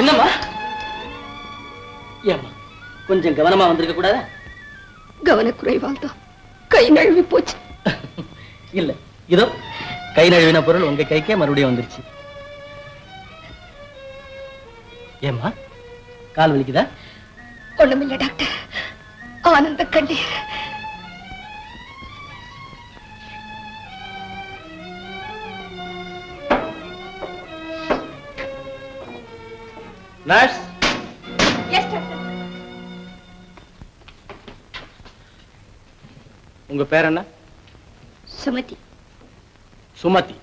என்னம்மா? ஏம்மா கொஞ்சம் கவனமா வந்திருக்க கூடாதா? கவனக்குறைவால் தான் கை நழுவி போச்சு. இல்ல இதோ கை நழுவின பொருள் உங்க கைக்கே மறுபடியும் வந்துருச்சு. ஏம்மா கால் வலிக்குதா? ஒண்ணுமில்ல டாக்டர். ஆனந்த கண்ணீர். நர்ஸ் உங்க பேர் என்ன? சுமதி. சுமதி.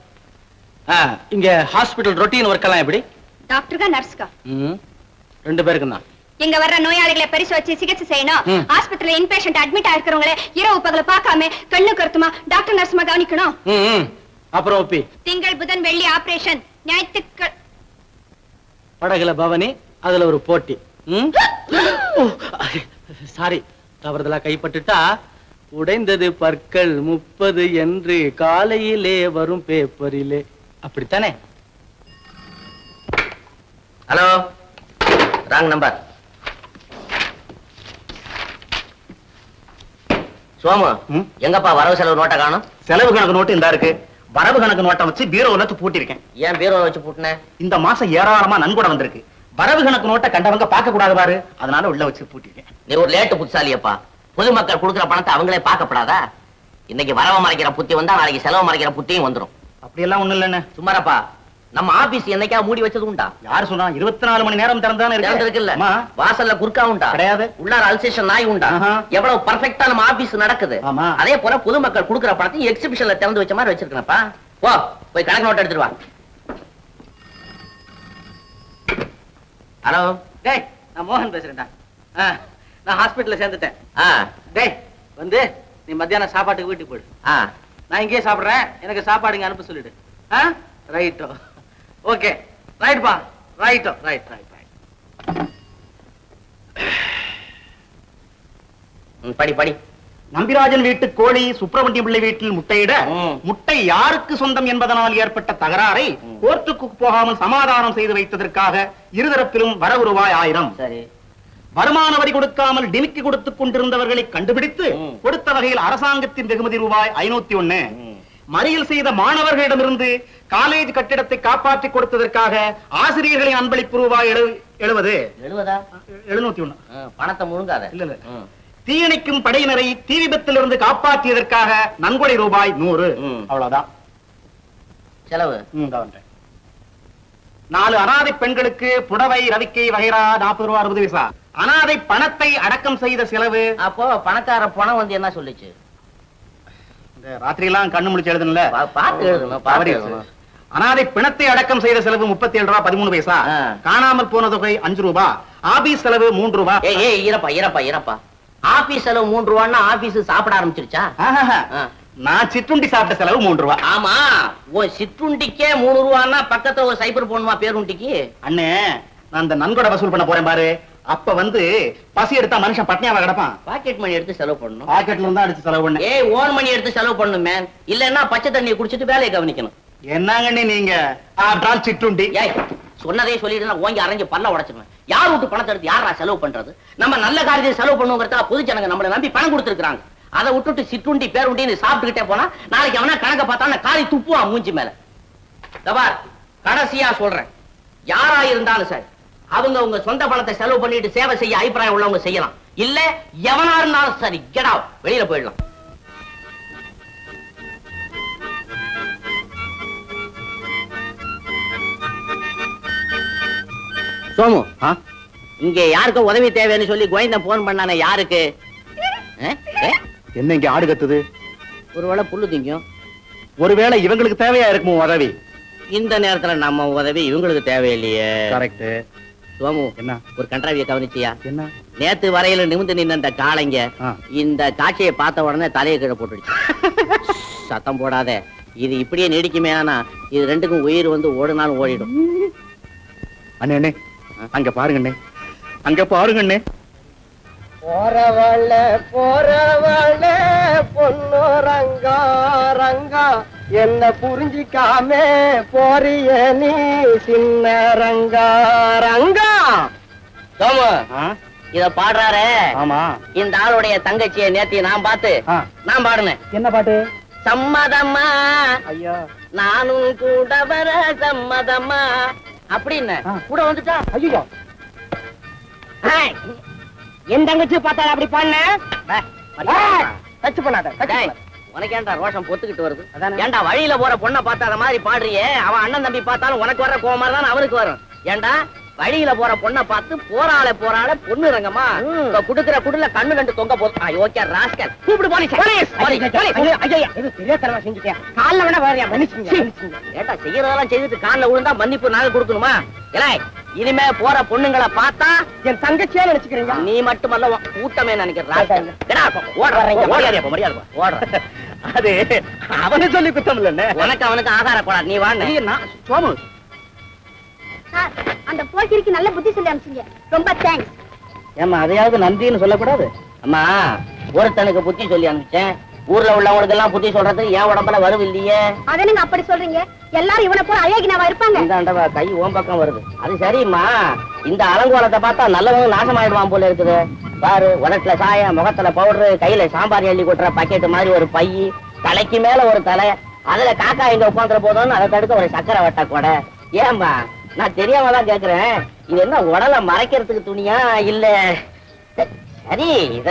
இங்க ஹாஸ்பிடல் ரொட்டீன் ஒர்க் எல்லாம் எப்படி? டாக்டருக்கா நர்ஸ்க்கா ரெண்டு பேருக்கும் தான். இங்க வர்ற நோயாளிகளை பரிசோதிச்சு சிகிச்சை செய்யணும். ஆஸ்பத்திரியில இன்பேஷண்ட் அட்மிட் ஆயிருக்கிறவங்கள இரவு பகல பார்க்காம கண்ணு கருத்துமா டாக்டர் நர்ஸ்மா கவனிக்கணும். அப்புறம் திங்கள் புதன் வெள்ளி ஆபரேஷன் ஞாயிற்றுக்கிழமை படகுல பவனி அதுல ஒரு போட்டி. சாரி தவறுதலா கைப்பட்டுட்டா உடைந்தது பற்கள் முப்பது என்று காலையிலே வரும் பேப்பரிலே. அப்படித்தானே? Hello wrong number. சோமு? எங்கப்பா வரவு செலவு நோட்டை காணும்? செலவு கணக்கு நோட்டு இந்த இருக்கு. வரவு கணக்கு நோட்டை வச்சு பீரோல பூட்டிருக்கேன் ஏன் பீரோ வச்சு பூட்டின? இந்த மாசம் ஏராளமா நன்கொடை வந்திருக்கு. வரவு கணக்கு நோட்டை கண்டவங்க பார்க்க கூடாது பாரு. அதனால உள்ள வச்சு பூட்டிருக்கேன் நீ ஒரு லேட்டு புத்திசாலியப்பா. பொதுமக்கள் கொடுக்குற பணத்தை அவங்களே பார்க்கப்படாதா? இன்னைக்கு வரவு மறைக்கிற புத்தி வந்தா நாளைக்கு செலவு மறைக்கிற புத்தியும் வந்துரும். அப்படியெல்லாம் ஒண்ணு இல்லன்னு சும்மாரப்பா. நம்ம ஆபீஸ் என்னைக்கா மூடி வச்சது உண்டா? யார் சொன்னா? இருபத்தி நாலு மணி நேரம் திறந்தானே இருக்கு. வாசல்ல குறுக்கா உண்டா? கிடையாது. உள்ளார அல்சேஷன் நாய் உண்டா. எவ்வளவு பர்ஃபெக்ட்டா நம்ம ஆபீஸ் நடக்குது. ஆமா. அதே போல பொதுமக்கள் கொடுக்குற பணத்தை எக்ஸிபிஷன்ல திறந்து வச்ச மாதிரி வச்சிருக்கேன்ப்பா. போ போய் கணக்கு நோட் எடுத்துட்டு வா. ஹலோ. டேய் நான் மோகன் பேசுறேன்டா. நான் ஹாஸ்பிடல்ல சேர்ந்துட்டேன். டேய் வந்து நீ மத்தியானம் சாப்பாட்டுக்கு வீட்டுக்கு போயிடு. நான் இங்கேயே சாப்பிடுறேன். எனக்கு சாப்பாடு இங்க அனுப்ப சொல்லிடு. ஆ? ரைட்டோ. ஓகே ரைட் பா ரைட் ரைட் ரைட் ம், படி படி நம்பிராஜன் வீட்டு கோழி சுப்பிரமணிய பிள்ளை வீட்டில் முட்டையிட. முட்டை யாருக்கு சொந்தம் என்பதனால் ஏற்பட்ட தகராறை. கோர்ட்டுக்கு போகாமல் சமாதானம் செய்து வைத்ததற்காக இருதரப்பிலும் வரவு ரூபாய் ஆயிரம் சரி வருமான வரி கொடுக்காமல் டிமிக்கி கொடுத்துக் கொண்டிருந்தவர்களை கண்டுபிடித்து. கொடுத்த வகையில் அரசாங்கத்தின் வெகுமதி ரூபாய் ஐநூத்தி ம். மறியல் செய்த மாணவர்களிடமிருந்து காலேஜ் கட்டிடத்தை காப்பாற்றி கொடுத்ததற்காக ஆசிரியர்களின் அன்பளிப்பு ரூபாய் எழு- எழுபது எழுநூத்தி ஒண்ணு. பணத்தை முழுங்காத. இல்ல, இல்ல. ம். தீயணைக்கும் படையினரை தீ விபத்திலிருந்து காப்பாற்றியதற்காக நன்கொடை ரூபாய் நூறு. அவ்வளவுதான். செலவு. நாலு அனாதை பெண்களுக்கு புடவை ரவிக்கை வகைரா நாற்பது ரூபா அறுபது பைசா. அனாதை பணத்தை அடக்கம் செய்த செலவு? அப்போ பணக்கார பணம் வந்து என்ன சொல்லுச்சு? இந்த ராத்திரி எல்லாம் கண்ணு முடிச்சு எழுதணும்ல பார்த்து எழுதணும் அனாதை பிணத்தை அடக்கம் செய்த செலவு முப்பத்தி ஏழு ரூபாய் பதிமூணு பைசா. காணாமல் போன தொகை அஞ்சு ரூபாய் ஆபீஸ் செலவு மூன்று ரூபாய் ஏய் ஈரப்பா ஈரப்பா ஈரப்பா. ஆபீஸ் செலவு மூன்று ரூபான்னா ஆபீஸ் சாப்பிட ஆரம்பிச்சிருச்சா. நான் சிற்றுண்டி சாப்பிட்ட செலவு மூன்று ரூபாய் ஆமா. உன் சிற்றுண்டிக்கே மூணு ரூபான்னா பக்கத்துல ஒரு சைபர் போடணுமா பேருண்டிக்கு? அண்ணே நான் இந்த நன்கொடை வசூல் பண்ண போறேன் பாரு. அப்ப வந்து பசி எடுத்தா மனுஷன் பட்னியாவா கிடப்பான்? பாக்கெட் மணி எடுத்து செலவு பண்ணணும். பாக்கெட்ல இருந்தா அடிச்சு செலவு பண்ணேன். ஏய் ஓன் மணி எடுத்து செலவு பண்ணணும் மேன் இல்லன்னா பச்சை தண்ணியை குடிச்சிட்டு வேலையை கவனிக்கணும். என்னங்கண்ணே நீங்க? ஆற்றால் சிற்றுண்டி. ஏய் சொன்னதே சொல்லிட்டு ஓங்கி அரைஞ்சு பல்ல உடைச்சிருவேன். யார் வீட்டு பணத்தை எடுத்து யாரா செலவு பண்றது? நம்ம நல்ல காரியத்தை செலவு பண்ணுங்கிறதா பொது ஜனங்க நம்மளை நம்பி பணம் கொடுத்துருக்காங்க அதை விட்டுட்டு சிற்றுண்டி பேருண்டின்னு சாப்பிட்டுக்கிட்டே போனா நாளைக்கு அவனா கணக்க பார்த்தா காரி துப்புவான் மூஞ்சி மேல. தபார் கடைசியா சொல்றேன். யாரா இருந்தாலும் சரி அவங்க உங்க சொந்த பணத்தை செலவு பண்ணிட்டு சேவை செய்ய அபிப்பிராயம் உள்ளவங்க செய்யலாம். இல்ல எவனா இருந்தாலும் சரி கெடா வெளியில போயிடலாம். சோமு? இங்க யாருக்கும் உதவி தேவைன்னு சொல்லி கோவிந்தன் போன் பண்ணானே யாருக்கு? என்ன இங்க ஆடு கத்துது? ஒருவேளை புல்லு திங்கும். ஒருவேளை இவங்களுக்கு தேவையா இருக்குமோ உதவி? இந்த நேரத்துல நம்ம உதவி இவங்களுக்கு தேவையில்லையே. கரெக்ட் சோமு என்ன? ஒரு கன்றாவிய கவனிச்சியா? என்ன? நேத்து வரையில நிமிந்து நின்ன இந்த காளைங்க. இந்த காட்சியை பார்த்த உடனே தலையை கீழே போட்டுடுச்சு. சத்தம் போடாத. இது இப்படியே நீடிக்குமே ஆனா இது ரெண்டுக்கும் உயிர் வந்து ஓடுனாலும் ஓடிடும். அண்ணே அண்ணே. அங்க பாருங்க அண்ணே. அங்க பாருங்க அண்ணே. போறவள போறவள பொண்ணு ரங்கா ரங்கா. என்ன புரிஞ்சிக்காம போறிய நீ சின்ன ரங்கா ரங்கா. சோமு? இத பாடுறாரே. ஆமா. இந்த ஆளுடைய தங்கச்சியை நேத்தி நான் பார்த்து ஆ. நான் பாடுனேன். என்ன பாட்டு? சம்மதம்மா. ஐயா. நானும் கூட வர சம்மதம்மா. அப்படின்னு. கூட வந்துட்டா ஐயோ. என் தங்கச்சி பார்த்தா அப்படி பண்ண டச் பண்ணாத. உனக்கு ஏன்டா ரோஷம் பொத்துக்கிட்டு வருது. ஏன்டா வழியில போற பொண்ணை பார்த்தாத மாதிரி பாடுறியே? அவன் அண்ணன் தம்பி பார்த்தாலும் உனக்கு வர்ற கோவமா தான் அவனுக்கு வரும். ஏன்டா? வழியில போற பொண்ணை பார்த்து போறாளே போறாளே பொண்ணு ரங்கம்மா. குடுக்குற குடுல கண்ணு ரெண்டு தொங்க போது. Okay rascal. கூப்பிடு போலீஸ். கால்ல வேணா வரையா மன்னிச்சுங்க. ஏட்டா செய்யறதெல்லாம் செய்துட்டு கால்ல விழுந்தா மன்னிப்பு நாங்க கொடுக்கணுமா? ஏலே இனிமே போற பொண்ணுங்களை பார்த்தா என் தங்கச்சியா நினைச்சுக்கிறீங்க? நீ மட்டுமல்ல கூட்டமே நினைக்கிறா அதாங்க. ஓடுறீங்க மரியாதை மரியாதை ஓடுற. அது அவனு சொல்லி குத்தம் இல்லன்னு உனக்கு அவனுக்கு ஆகார போடா நீ வான்னு சோமு. அந்த போக்கிரிக்கு நல்ல புத்தி சொல்லி அனுப்பிச்சீங்க ரொம்ப தேங்க்ஸ் ஏமா அதையாவது நன்றின்னு சொல்லக்கூடாது? அம்மா ஒருத்தனுக்கு புத்தி சொல்லி அனுப்பிச்சேன். ஊர்ல உள்ளவங்களுக்கு எல்லாம் புத்தி சொல்றதுக்கு என் உடம்புல வரும் இல்லையே? அதை நீங்க அப்படி சொல்றீங்க? எல்லாரும் இவனை போல அழகினவா இருப்பாங்க? இந்தாண்டவா கை ஓம் பக்கம் வருது. அது சரிம்மா. இந்த அலங்கோலத்தை பார்த்தா நல்லவங்க நாசமாயிடுவான் போல இருக்குது. பாரு உலட்டுல சாயம் முகத்துல பவுடரு கையில சாம்பார் எள்ளி கொட்டுற பக்கெட் மாதிரி ஒரு பை தலைக்கு மேல ஒரு தலை அதுல காக்கா இங்க உட்காந்துற போதும்னு அதை தடுக்க ஒரு சக்கரை வட்ட கொடை. ஏம்பா நான் தெரியாம தான் கேக்குறேன். இது என்ன உடலை மறைக்கிறதுக்கு துணியா இல்ல? சரி இத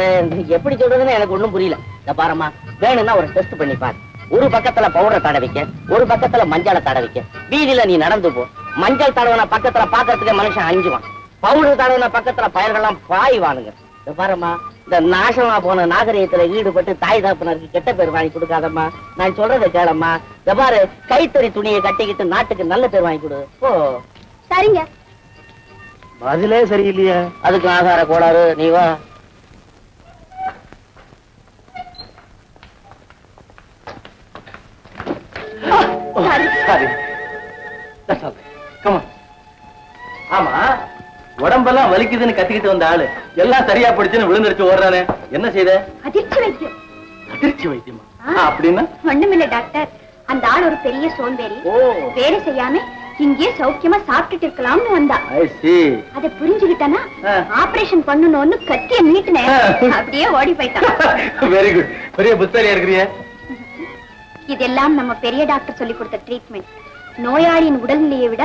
எப்படி சொல்றதுன்னு எனக்கு ஒண்ணும் புரியல. இந்த பாருமா வேணும்னா ஒரு டெஸ்ட் பண்ணி பாரு. ஒரு பக்கத்துல பவுடர் தடவிக்க ஒரு பக்கத்துல மஞ்சளை தடவிக்க வீதியில நீ நடந்து போ. மஞ்சள் தடவன பக்கத்துல பாக்குறதுக்கு மனுஷன் அஞ்சுவான். பவுடர் தடவன பக்கத்துல பயர்கள்லாம் பாய்வானுங்க. இத இந்த நாசமா போன நாகரிகத்துல ஈடுபட்டு தாய் தகப்பனருக்கு கெட்ட பேர் வாங்கி கொடுக்காதம்மா. நான் சொல்றதை கேளம்மா. பாரு கைத்தறி துணியை கட்டிக்கிட்டு நாட்டுக்கு நல்ல பேர் வாங்கி கொடு. ஓ சரிங்க. பதிலே சரியில்லையே. அதுக்கு ஆகார கோளாறு நீ வா. சாரி. உடம்பெல்லாம் வலிக்குதுன்னு கத்திக்கிட்டு வந்த ஆளு எல்லாம் சரியா போடுச்சுன்னு விழுந்துருச்சு ஓடுறானே. என்ன செய்த? அதிர்ச்சி வைத்தியம். அதிர்ச்சி வைத்தியமா? அப்படின்னா? ஒண்ணுமில்ல டாக்டர். அந்த ஆள் ஒரு பெரிய சோம்பேறி. வேலை செய்யாம இங்கே சௌக்கியமா சாப்பிட்டுட்டு இருக்கலாம்னு வந்தா. அதை புரிஞ்சுக்கிட்டானா? ஆ. ஆபரேஷன் பண்ணணும்னு கத்திய நீட்டினேன். அப்படியே ஓடி போயிட்டான். வெரி குட் பெரிய புத்தரியா இருக்கிறிய. இதெல்லாம் நம்ம பெரிய டாக்டர் சொல்லி கொடுத்த ட்ரீட்மெண்ட் நோயாளியின் உடல்நிலையை விட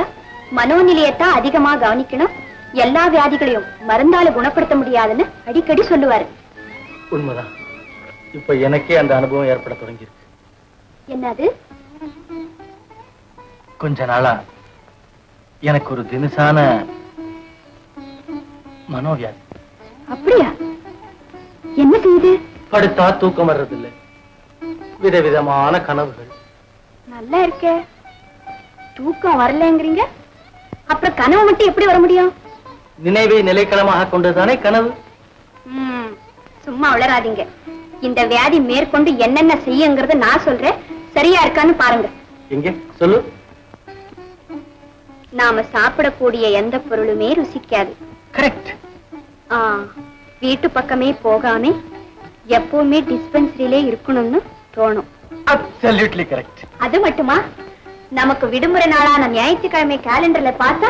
மனோநிலையத்தான் அதிகமா கவனிக்கணும். எல்லா வியாதிகளையும் மருந்தால குணப்படுத்த முடியாதுன்னு அடிக்கடி சொல்லுவாரு. உண்மைதான். இப்ப எனக்கே அந்த அனுபவம் ஏற்பட தொடங்கியிருக்கு. என்னது? கொஞ்ச நாளா எனக்கு ஒரு தினசான மனோவியாதி. அப்படியா? என்ன செய்யுது? படுத்தா தூக்கம் வர்றதில்லை. விதவிதமான கனவுகள். நல்லா இருக்கே. தூக்கம் வரலங்கிறீங்க? அப்புறம் கனவு மட்டும் எப்படி வர முடியும்? நினைவை நிலைக்களமாக கொண்டதுதானே கனவு? சும்மா உளராதீங்க இந்த வியாதி மேற்கொண்டு என்னென்ன செய்யுங்கிறத நான் சொல்றேன். சரியா இருக்கான்னு பாருங்க. எங்க? சொல்லு. நாம சாப்பிடக்கூடிய எந்த பொருளுமே ருசிக்காது. கரெக்ட். வீட்டு பக்கமே போகாம எப்பவுமே டிஸ்பென்சரியிலே இருக்கணும்னு தோணும். அப்சல்யூட்லி கரெக்ட் அது மட்டுமா? நமக்கு விடுமுறை நாளான ஞாயிற்றுக்கிழமை கேலண்டர்ல பார்த்தா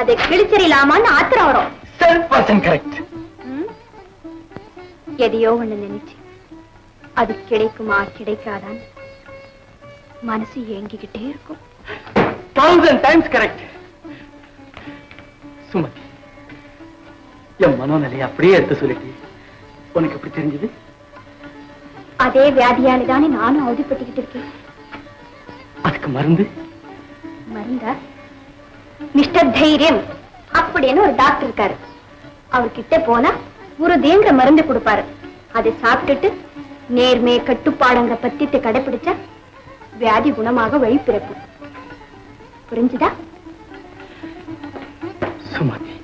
அதை கிழிச்சறிலாமான்னு ஆத்திரம் வரும் செவன் பர்சன்ட் கரெக்ட்? எதையோ ஒண்ணு நினைச்சு அது கிடைக்குமா கிடைக்காதான்னு மனசு ஏங்கிக்கிட்டே இருக்கும். தௌசண்ட் டைம்ஸ் கரெக்ட் சுமதி என் மனோநிலையை அப்படியே எடுத்து சொல்லிட்டு. உனக்கு எப்படி தெரிஞ்சது? அதே வியாதியால தானே நானும் அவதிப்பட்டுக்கிட்டு இருக்கேன். அதுக்கு மருந்து? மருந்தா? மிஸ்டர் தைரியம். அப்படின்னு ஒரு டாக்டர் இருக்காரு. அவர்கிட்ட போனா உறுதிங்கிற மருந்து கொடுப்பாரு. அதை சாப்பிட்டுட்டு நேர்மை கட்டுப்பாடுங்கிற பத்தியத்தை கடைபிடிச்சா வியாதி குணமாக வழி பிறக்கும். புரிஞ்சுதா? சுமதி.